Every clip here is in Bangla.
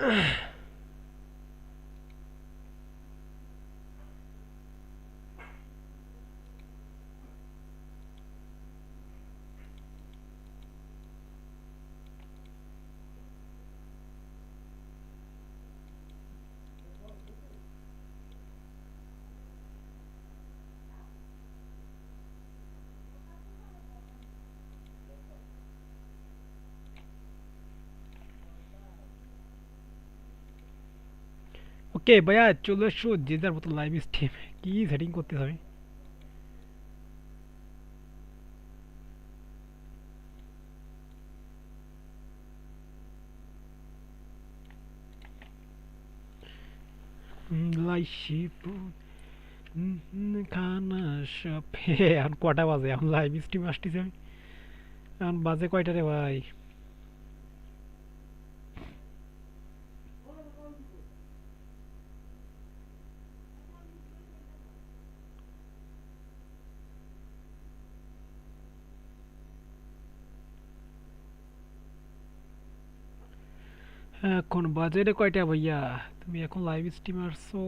Ugh. ওকে ভাইয়া চলে এসো যার মতো লাইভ স্ট্রিম কি সেটিং করতে হবে খানা সপে এখন কটা বাজে? এখন লাইভ স্ট্রিম আসতেছে আমি। এখন বাজে কয়টা রে ভাই? এখন বাজে রে কয়টা ভাইয়া? তুমি এখন লাইভ স্ট্রিম আসছো?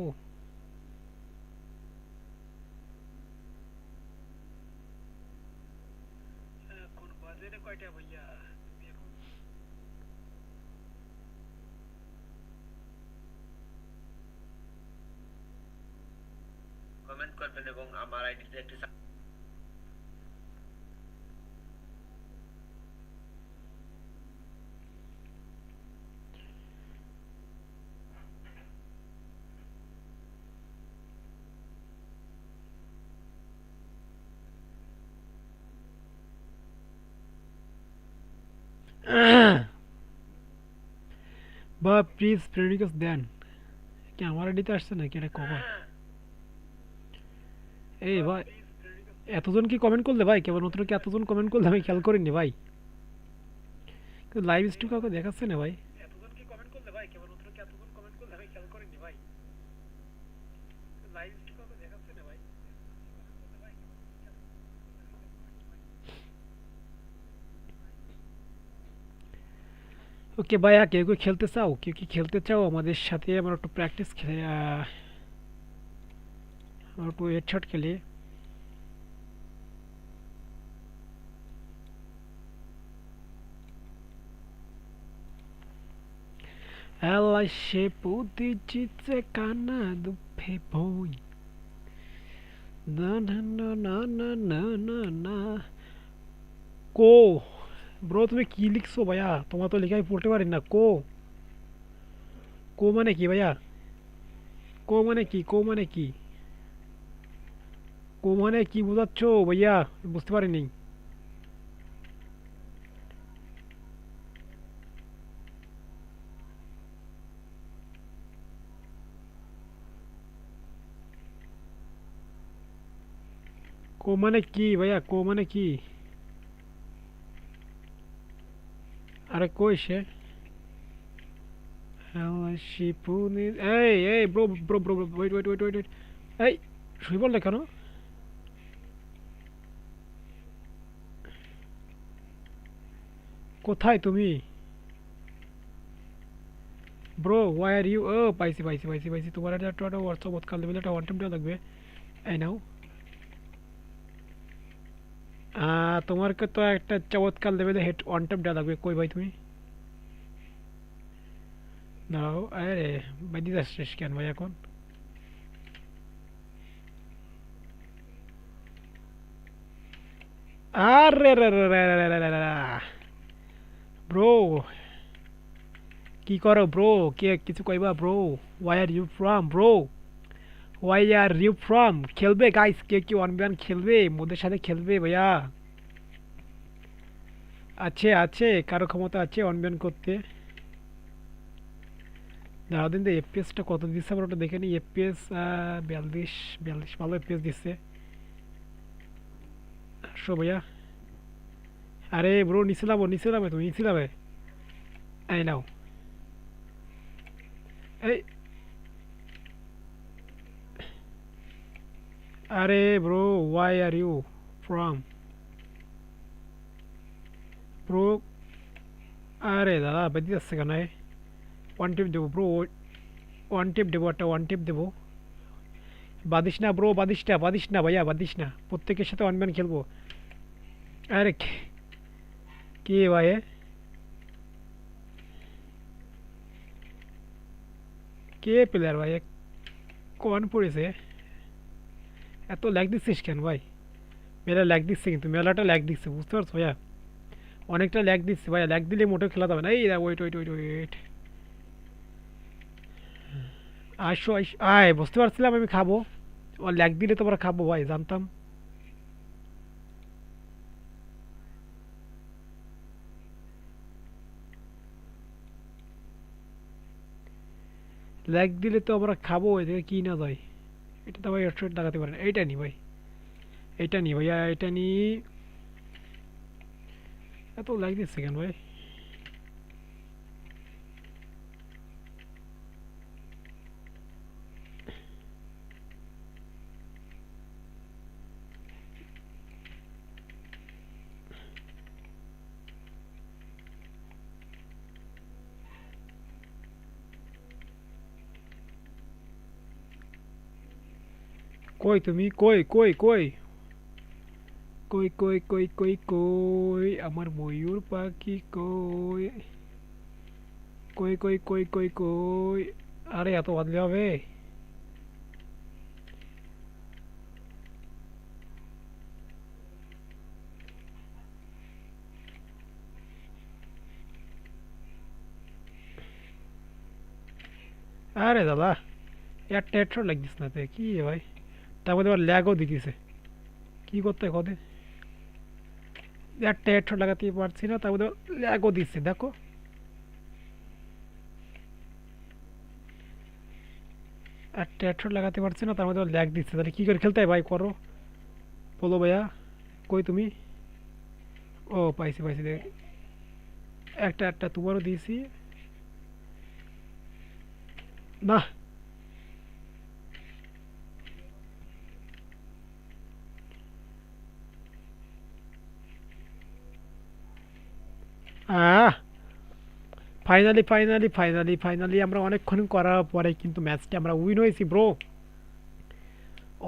কমেন্ট করবেন এবং আমার আইডিতে একটি সাব- বা প্লিজ ফ্রেন্ড রিকোয়েস্ট দেন কি আমার আইডিতে আসছে নাকি? এটা কভার এই ভাই এতজন কি কমেন্ট করলে ভাই? কেবল মাত্র কি এতজন কমেন্ট করলে আমি খেয়াল করিনি ভাই। কিন্তু লাইভ স্ট্রিম কাউকে দেখাচ্ছে না ভাই এতজন কি কমেন্ট করলে ভাই কেবল মাত্র কি এতজন কমেন্ট করলে আমি খেয়াল করিনি ভাই লাইভ স্ট্রিম কাউকে দেখাচ্ছে না ভাই ওকে ভাইয়া কেউ কেউ খেলতে চাও কেউ কি খেলতে চাও আমাদের সাথে আমরা একটু প্র্যাকটিস আমরা একটু হেডশট খেলি Ela chegou de dizer cana do peboi. Na na na na na na na na. Bro তুমি কি লিখছো ভাইয়া? তোমার তো লেখা আমি পড়তে পারি না। কো। কো মানে কি ভাইয়া? কো মানে কি? কো মানে কি? কো মানে কি বোঝাচ্ছ ভাইয়া? বুঝতে পারিনি। কো মানে কি ভাইয়া? কো মানে কি? আরে কই সে? এই এই bro bro bro wait wait wait wait এই শুই কেন? কোথায় তুমি? ব্রো ওয়াই আর ইউ ও, পাইছি পাইছি পাইছি পাইছি। তোমার একটা একটা হোয়াটসঅ্যাপ কাল দেবে একটা ওয়ান টাইম দেওয়া লাগবে। এই নাও। তোমাকে তো একটা চমৎকার লেভেলে হেড ওয়ান ট্যাপ দেওয়া লাগবে কই ভাই তুমি দাঁড়াও আরে ভাই দিদা শেষ কেন ভাই এখন আরে রে রে রে রে রে রে ব্রো কি করো ব্রো কে কিছু কইবা bro why are you from bro why are you from খেলবে গাইস কে কি ওয়ান ওয়ান খেলবে? মোদের সাথে খেলবে, ভাইয়া? আছে আছে, কারও ক্ষমতা আছে ওয়ান ওয়ান করতে। দাঁড়াও দিন তো এফপিএসটা কত দিচ্ছে আমরা ওটা দেখে নিই। এফপিএস বিয়াল্লিশ বিয়াল্লিশ ভালো এফপিএস দিচ্ছে আসো, ভাইয়া। আরে ব্রো নিচে নামো নিচে নামে তুমি নিচে নামে এই নাও। এই अरे bro why are you from bro, अरे दादा बदी दस करना है। वन टिप देव ब्रो वन टिप देव अट वन टिप देव बदिस ना ब्रो बदिस ना बदिस ना भैया बदिस ना प्रत्येक साथ वन मैन खेलो अरे कि भाई के प्लेयर भाई कौन पुरी से এত ল্যাগ দিচ্ছিস কেন ভাই? মেলা ল্যাগ দিচ্ছে কিন্তু, মেলাটা ল্যাগ দিচ্ছে, বুঝতে পারছ ভাইয়া? অনেকটা ল্যাগ দিচ্ছে ভাইয়া ল্যাগ দিলে মোটেও খেলা যাবে না। এই ওয়েট ওয়েট ওয়েট ওয়েট আসো আয়, বুঝতে পারছিলাম আমি খাব। ও ল্যাগ দিলে তোমরা খাব ভাই, জানতাম। ল্যাগ দিলে তো আমরা খাব, এদিকে কি না যায়। এটা তো ভাই স্ট্রেট লাগাতে পারেন। এইটা নি ভাই। এইটা নি ভাইয়া এটা নি এত লাগতেছে কেন ভাই? कोई तुम्ही कोई कोई कोई कोई कोई कोई कोई कोई अमर मयूर पाखी कोई कोई कोई कोई कोई कोई अरे या तो बदलिया वे अरे दादा यार टेट्रो लग जिसने ते की है भाई মধ্যে আবার ল্যাগও দিতেছে। কি করতে কদে একটা হেডশট লাগাতে পারছি না তার মধ্যে ল্যাগও দিচ্ছে, দেখো। একটা হেডশট লাগাতে পারছি না তার মধ্যে ল্যাগ দিচ্ছে। তাহলে কী করে খেলতে হয় ভাই, করো। বলো ভাইয়া, কই তুমি? ও, পাইছি পাইছি, দেখ। একটা একটা তোমারও দিয়েছি। না ফাইনালি ফাইনালি ফাইনালি ফাইনালি আমরা অনেকক্ষণ করার পরে কিন্তু ম্যাচটা আমরা উইন হয়েছি ব্রো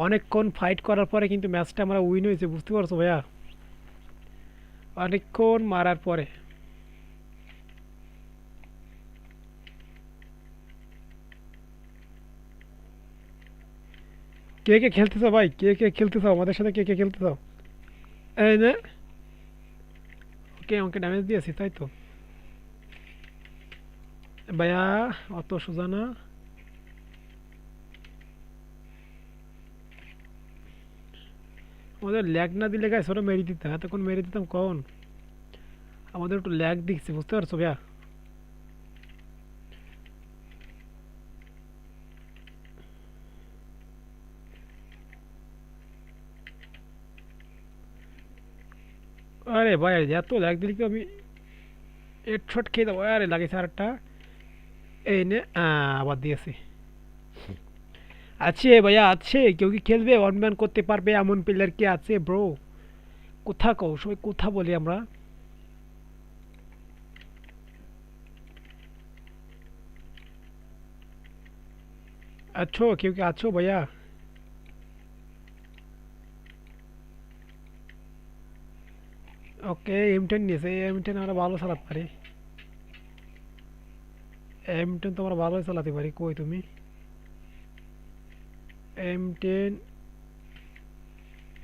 অনেকক্ষণ ফাইট করার পরে কিন্তু ম্যাচটা আমরা উইন হয়েছি, বুঝতে পারছ ভাইয়া? অনেকক্ষণ মারার পরে। কে কে খেলতেছ ভাই? কে কে খেলতেছ? আমাদের সাথে কে কে খেলতেছ? এই না ওকে আমাকে ড্যামেজ দিয়েছি তাই তো ভাইয়া অত সোজা না আমাদের ল্যাগ না দিলে গাছ ওরা মেরে দিতাম এতক্ষণ মেরে দিতাম কখন আমাদের একটু ল্যাগ দিচ্ছে বুঝতে পারছ ভাইয়া আরে ভাই এত ল্যাগ দিলে কি আমি এট শট খেয়ে দেবো। আরে লাগিয়েছে আরেকটা এই নে আবার দিয়েছি। আছে ভাইয়া আছে। কেউ কি খেলবে? ওয়ান ম্যান করতে পারবে? এমন প্লেয়ার কি আছে ব্রো কোথা কও, সবাই কোথা বলি আমরা। আছো, কেউ কি আছো ভাইয়া? ওকে এম টেন নিয়েছে এম টেন আমরা ভালো চালাতে পারি এম টেন তো আমরা ভালোই চালাতে পারি কই তুমি এম টেন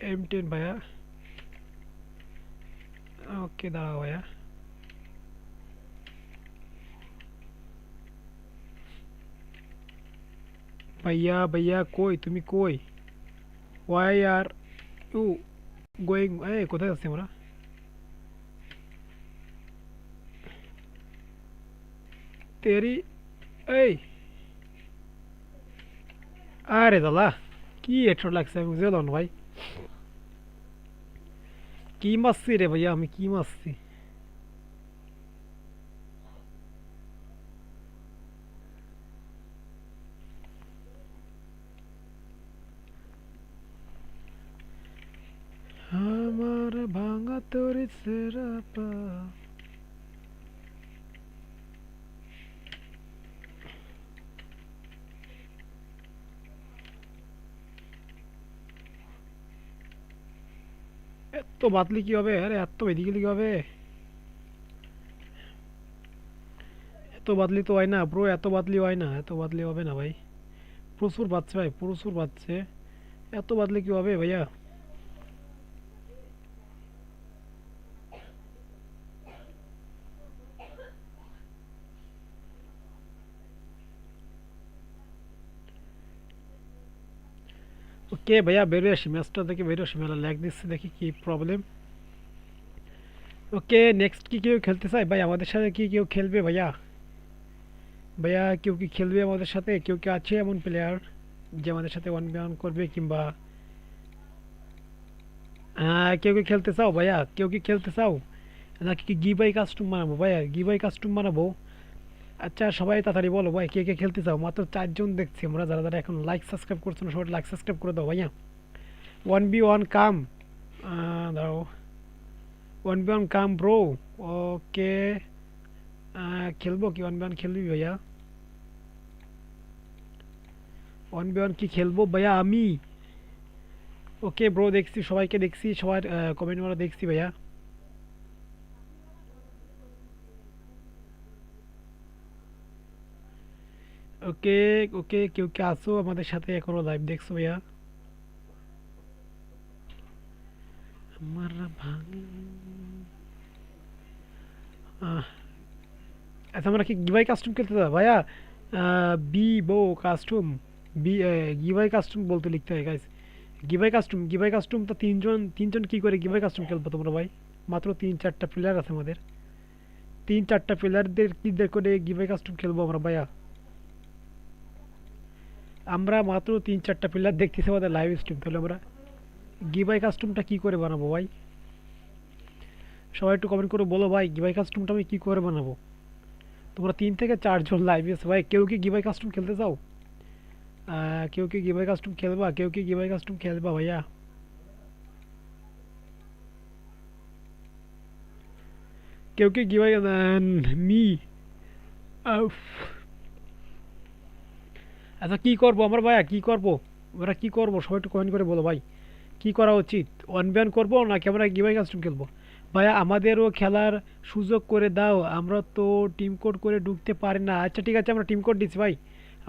এম টেন ভাইয়া ওকে দাঁড়াও ভাইয়া ভাইয়া ভাইয়া কই তুমি কই ওয়াই আর ইউ গোয়িং এই কোথায় যাচ্ছি আমরা তেরি এই আরে দাদা কি হেডশট লাগছে আমি বুঝে না ভাই কি মারছি রে ভাইয়া আমি কি মারছি আমার ভাঙা তোর সেরা এত বাতলি কি হবে? আরে, এত এদিকে কি হবে। এত বাতলি তো হয় না, ব্রো, এত বাতলি হয় না, এত বাতলি হবে না ভাই। প্রচুর বাচ্চা ভাই, প্রচুর বাচ্চে। এত বাতলি কি হবে ভাইয়া? ওকে ভাইয়া বেরিয়ে আসি? ম্যাচটা দেখে বেরিয়ে আসি। মেলা ল্যাগ দিচ্ছে, দেখি কি প্রবলেম ওকে নেক্সট কি কেউ খেলতে চায়? ভাই, আমাদের সাথে কি কেউ খেলবে ভাইয়া? ভাইয়া, কেউ কি খেলবে আমাদের সাথে? কেউ কি আছে এমন প্লেয়ার যে আমাদের সাথে ওয়ান বি ওয়ান করবে কিংবা হ্যাঁ কেউ কি খেলতে চাও ভাইয়া? কেউ কি খেলতে চাও? নাকি কি গিবাই কাস্টম বানাবো ভাইয়া? গিবাই কাস্টম বানাবো। আচ্ছা সবাই তাড়াতাড়ি বলো ভাই, কে কে খেলতে চাও? মাত্র চারজন দেখছি আমরা, যারা যারা এখন লাইক সাবস্ক্রাইব করছ না, সবাই লাইক সাবস্ক্রাইব করে দাও ভাইয়া। ওয়ান বি ওয়ান কাম দাও one B one come bro okay খেলব কি? ওয়ান বি ওয়ান খেলবি ভাইয়া? ওয়ান বি ওয়ান কি খেলব ভাইয়া? আমি? ওকে ব্রো দেখছি, সবাইকে দেখছি, সবার কমেন্ট মারা দেখছি ভাইয়া। ওকে ওকে, কেউ কে আসো আমাদের সাথে এখনও লাইভ দেখছ ভাইয়া? আমার আচ্ছা আমরা কি গিভাই কাস্টম খেলতে দাও ভাইয়া বি বো কাস্টম বি গিভাই কাস্টম বলতে লিখতে হয় গাইস গিভাই কাস্টম গিভাই কাস্টম তো তিনজন তিনজন কি করে গিভাই কাস্টম খেলব তোমরা, ভাই? মাত্র তিন, চারটা প্লেয়ার আছে আমাদের। তিন, চারটা প্লেয়ারদের কি করে গিভাই কাস্টম খেলব আমরা, ভাইয়া? আমরা মাত্র তিন, চারটা প্লেয়ার দেখতেছি আমাদের লাইভ স্ট্রিম তাহলে আমরা গিভাই কাস্টমটা কি করে বানাবো ভাই? সবাই একটু কমেন্ট করে বলো ভাই গিবাই কাস্টমটা আমি কী করে বানাবো? তোমরা তিন থেকে চারজন লাইভ এসে ভাই, কেউ কি গিবাই কাস্টম খেলতে চাও? কেউ কি গিবাই কাস্টম খেলবা? কেউ কি গিবাই কাস্টম খেলবা ভাইয়া? কেউ কি গিভাই মি আচ্ছা কি করব? আমরা ভাইয়া, কি করব? আমরা কি করব? সবাই একটু কমেন্ট করে বলো ভাই। কি করা উচিত? ওয়ান ব্যান করব নাকি আমরা গিভাই কাস্টম খেলব? ভাইয়া, আমাদেরও খেলার সুযোগ করে দাও। আমরা তো টিম কোড করে ঢুকতে পারি না। আচ্ছা ঠিক আছে, আমরা টিম কোড দিচ্ছি ভাই।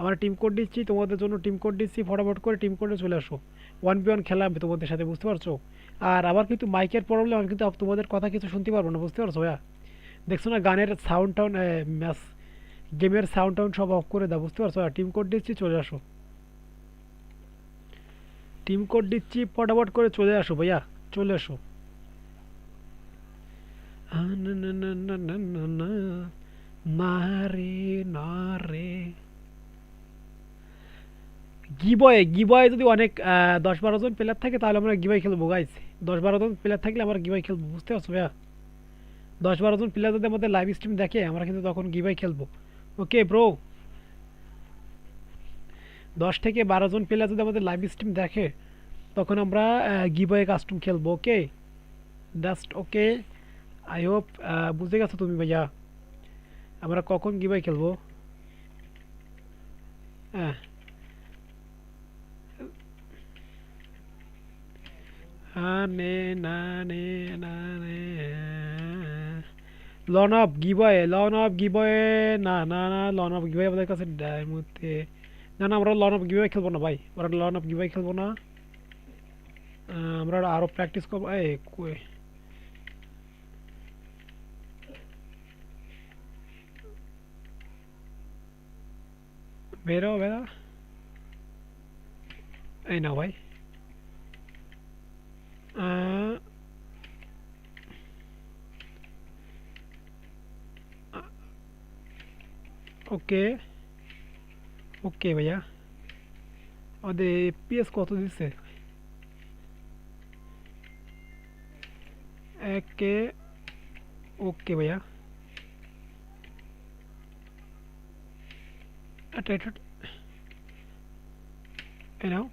আমরা টিম কোড দিচ্ছি, তোমাদের জন্য টিম কোড দিচ্ছি। ফটাফট করে টিম কোডে চলে আসো। ওয়ান বি ওয়ান খেলা আমি তোমাদের সাথে, বুঝতে পারছ? আর আবার কিন্তু মাইকের প্রবলেম আমি কিন্তু তোমাদের কথা কিছু শুনতে পারব না, বুঝতে পারছ ভাইয়া? দেখছ না গানের সাউন্ড টাউন ম্যাচ গেমের সাউন্ড টাউন সব অফ করে দাও, বুঝতে পারছ? টিম কোড দিচ্ছি, চলে আসো। টিম কোড দিচ্ছি, ফটাফট করে চলে আসো ভাইয়া, চলে আসো। গিবয়ে গিবয়ে যদি অনেক দশ বারো জন প্লেয়ার থাকে, তাহলে আমরা গিবয় খেলব গাইস দশ বারো জন প্লেয়ার থাকলে আমরা গিবয় খেলব, বুঝতে পারছ ভাইয়া? দশ বারো জন প্লেয়ার যদি আমাদের লাইভ স্ট্রিম দেখে, আমরা কিন্তু তখন গিবয় খেলব। ওকে ব্রো দশ থেকে বারো জন প্লেয়ার যদি আমাদের লাইভ স্ট্রিম দেখে, তখন আমরা গিবয়ে কাস্টম খেলব okay just okay I hope বুঝতে গেছো তুমি ভাইয়া। আমরা কখন গিবয় খেলব? হ্যাঁ। আনে না, নে না, নে Lorna of Gibeah. Lorna of Gibeah. না না না Lorna of Gibeah আমাদের কাছে ডায়মতে না না আমরা Lorna of Gibeah খেলবো না ভাই আমরা Lorna of Gibeah খেলবো না আমরা আরও প্র্যাকটিস করবো এই কই বেরো বেরো এই না ভাই ওকে ওকে ভাইয়া আমাদের এপিএস কত দিচ্ছে একে ওকে ভাইয়া এটা এটা এই নাও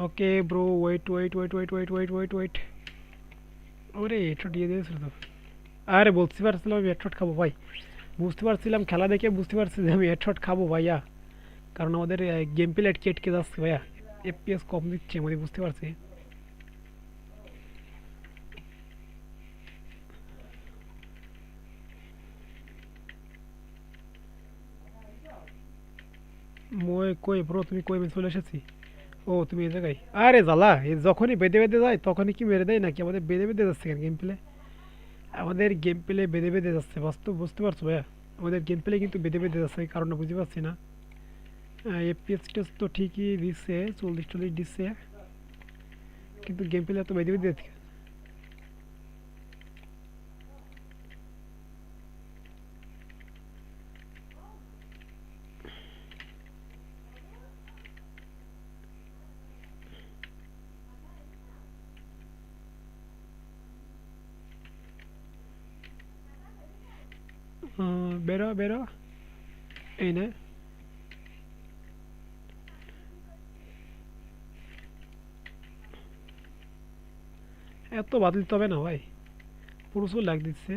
okay bro wait wait wait wait wait wait wait wait ওরে এটা দিয়ে দিয়েছিল তো আরে বুঝতে পারছিলাম আমি হেডশট খাব, ভাই। বুঝতে পারছিলাম, খেলা দেখে বুঝতে পারছি যে আমি হেডশট খাব, ভাইয়া। কারণ আমাদের গেম প্লে আটকে আটকে যাচ্ছে, ভাইয়া। এফপিএস কম দিচ্ছে আমি বুঝতে পারছি। মই কই ব্রো তুমি কই চলে এসেছি? ও, তুমি এই জায়গায়। আরে জ্বালা যখনই বেঁধে বেঁধে যায়, তখনই কি মেরে দেয় নাকি? আমাদের বেঁধে বেঁধে যাচ্ছে গেম প্লে আমাদের গেম প্লে বেঁধে বেঁধে যাচ্ছে, বাস্তব বুঝতে পারছ ভাইয়া? আমাদের গেম প্লে কিন্তু বেঁধে বেঁধে যাচ্ছে কারণটা বুঝতে পারছি না। এফপিএস টেস তো ঠিকই দিচ্ছে, চল্লিশ চল্লিশ দিচ্ছে। কিন্তু গেম প্লে এত বেঁধে বেঁধে বেরো বেরো এই নে এত বাতিল তবে না ভাই। প্রচুর লাগ দিচ্ছে।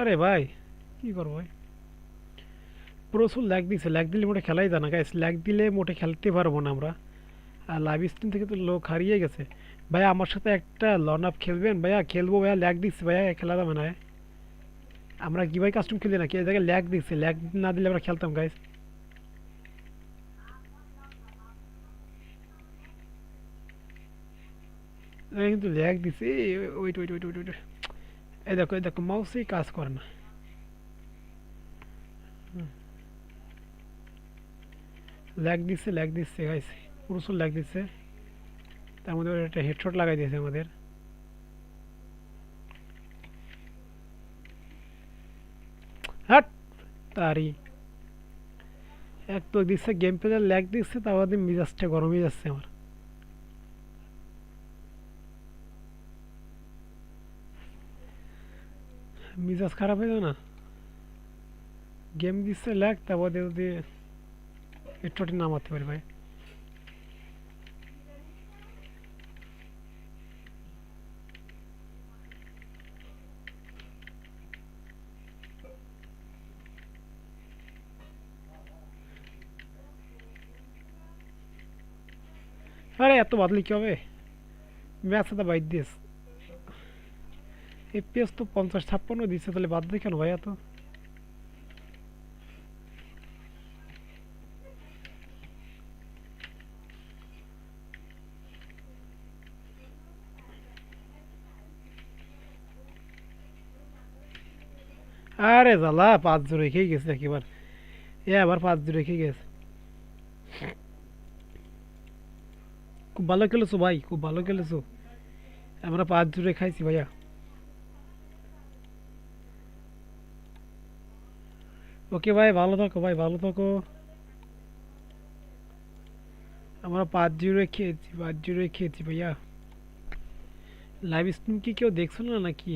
আরে ভাই, কি করব ভাই? প্রচুর ল্যাগ দিচ্ছে। ল্যাগ দিলে মোটে খেলাই যায় না গাইস ল্যাগ দিলে মোটে খেলতে পারব না আমরা। আর লাইভ স্ট্রিম থেকে তো লোক হারিয়ে গেছে। ভাইয়া, আমার সাথে একটা লন আপ খেলবেন? ভাইয়া, খেলব ভাইয়া ল্যাগ দিচ্ছে ভাইয়া খেলা যাবে না আমরা কি ভাই কাস্টম খেলি নাকি? জায়গায় ল্যাগ দিচ্ছে ল্যাগ না দিলে আমরা খেলতাম গাইস কিন্তু ল্যাগ দিচ্ছে। Wait wait wait wait wait এই দেখো এই দেখো মাউসই কাজ করে না। ল্যাগ দিচ্ছে ল্যাগ দিচ্ছে গাইস প্রচুর ল্যাগ দিচ্ছে। তার মধ্যে একটা হেডশট লাগাই দিয়েছে আমাদের। হাট তারই এক তো দিচ্ছে গেম প্লে ল্যাগ দিচ্ছে তার মধ্যে মিজাজটা গরম হয়ে যাচ্ছে আমার। মিজাজ খারাপ হয়ে যাবে না? গেম দিচ্ছে ল্যাগ তারপর যদি হেডশটে নামাতে পারি ভাই আরে এত বাদলি কি হবে ম্যাচ তো বাইর দিস এপিএস তো পঞ্চাশ ছাপ্পান্ন দিচ্ছে, তাহলে বাদ দিয়ে কেন ভাই এত আরে জ্বালা পাঁচ জোর রেখেই গেছে একেবার। এ আবার পাঁচ জোর রেখে গেছে। খুব ভালো খেলেছো ভাই, খুব ভালো খেলেছো। আমরা পাঁচ জোরে খাইছি ভাইয়া। ওকে ভাই, ভালো থাকো ভাই, ভালো থাকো। আমরা পাঁচ জুড়ে খেয়েছি, পাঁচ জুড়ে খেয়েছি ভাইয়া। লাইভ স্ট্রিম কি কেউ দেখছ না নাকি?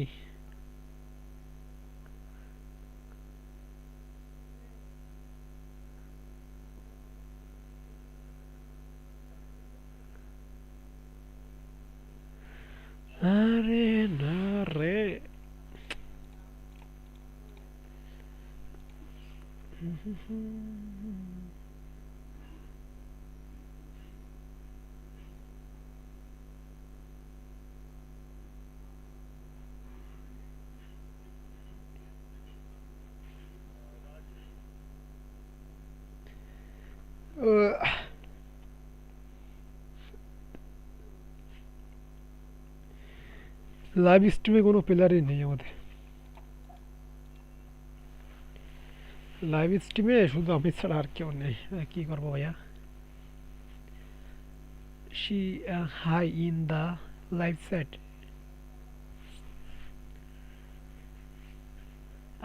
আরে না রে লাইভ স্ট্রিমে কোনো প্লেয়ারই নেই আমাদের। লাইভ স্ট্রিমে শুধু আমি ছাড়া আর কেউ নেই। কি করব ভাইয়া? She high in the live set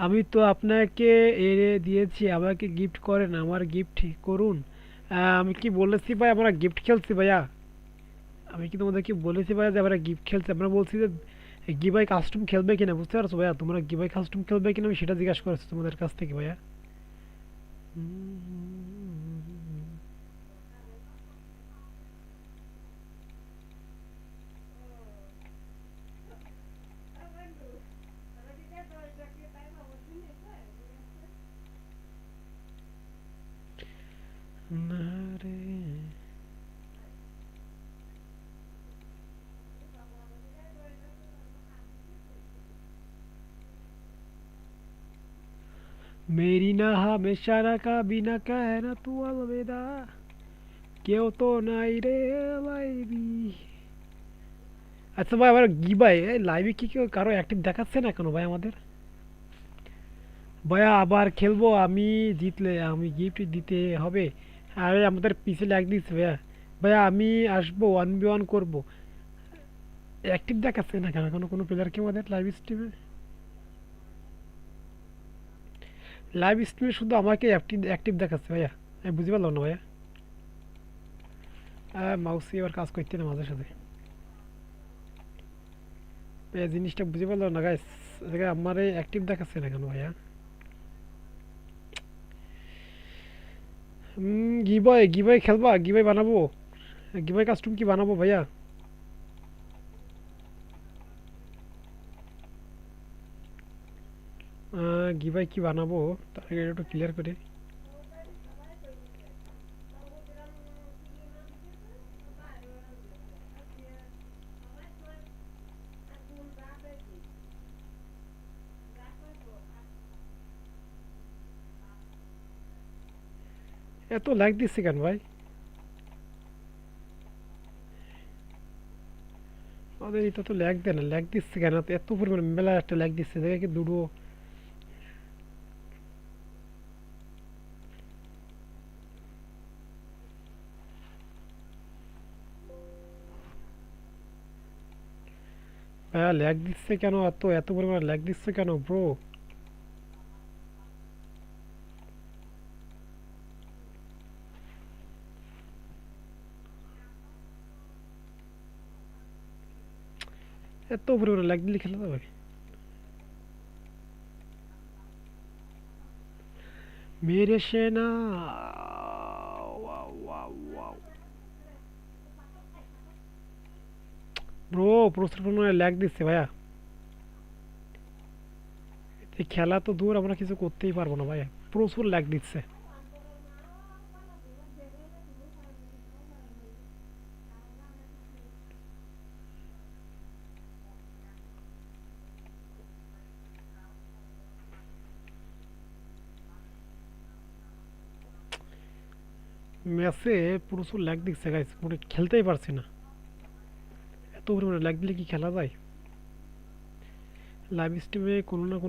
আমি তো আপনাকে এড়ে দিয়েছি, আমাকে গিফট করেন, আমার গিফট করুন। আমি কি বলেছি ভাই, আমরা গিফট খেলছি ভাইয়া? আমি কি তোমাদেরকে বলেছি ভাইয়া যে আমরা গিফট খেলছি? আমরা বলছি যে গিবাই কাস্টম খেলবে কিনা বুঝতে পারছ ভাইয়া? তোমরা গিবাই কাস্টম খেলবে কিনা আমি সেটা জিজ্ঞাসা করেছি তোমাদের কাছ থেকে ভাইয়া। না রে। মেরি না হামেশা রাখা বিনা কেনা তু আলবেদা কেউ তো নাই রে লাইভি আচ্ছা ভাই আমার গি ভাই লাইভে কি কেউ কারও অ্যাক্টিভ দেখাচ্ছে না কেন ভাই আমাদের ভাইয়া আবার খেলব আমি জিতলে আমি গিফট দিতে হবে আরে আমাদের পিছে লাগ দিচ্ছে ভাইয়া ভাইয়া আমি আসব ওয়ান বি ওয়ান করব অ্যাক্টিভ দেখাচ্ছে না কেন কোনো কোনো প্লেয়ার কি আমাদের লাইভ স্ট্রিমে লাইভ স্ট্রিমে শুধু আমাকে অ্যাক্টিভ দেখাচ্ছে ভাইয়া। আমি বুঝতে পারলাম না ভাইয়া। মাউসি এবার কাজ করতে না মাঝে সাথে জিনিসটা বুঝতে পারলাম না গাইস আমার অ্যাক্টিভ দেখাচ্ছে না কেন ভাইয়া? গিবয় গিবয় খেলবা? গিবয় বানাবো? গিবয় কাস্টম কি বানাবো ভাইয়া? গিবাই কি বানাবো, তার আগে একটু ক্লিয়ার করে এত লাইক দিচ্ছে কেন ভাই? আমাদের এটা তো ল্যাগ দেয় না ল্যাগ দিচ্ছে কেন? এত পরিমাণ মেলা একটা ল্যাগ দিচ্ছে, দেখে কি দুটো ল্যাগ দিচ্ছে কেন? এত এত পরিমাণ ল্যাগ দিচ্ছে কেন ব্রো এত পরিমাণে ল্যাগ দিলে খেলা যাবে মেরে সেনা ব্রো প্রচুর পরিমাণে ল্যাগ দিচ্ছে ভাইয়া এই খেলা তো দূর আমরা কিছু করতেই পারব না ভাইয়া প্রচুর ল্যাগ দিচ্ছে ম্যাচে প্রচুর ল্যাগ দিচ্ছে গাইস পুরো খেলতেই পারছি না এত পরিমাণে ল্যাগ দিলে কি খেলা যায় লাইভ স্ট্রিমে কোনো না কোনো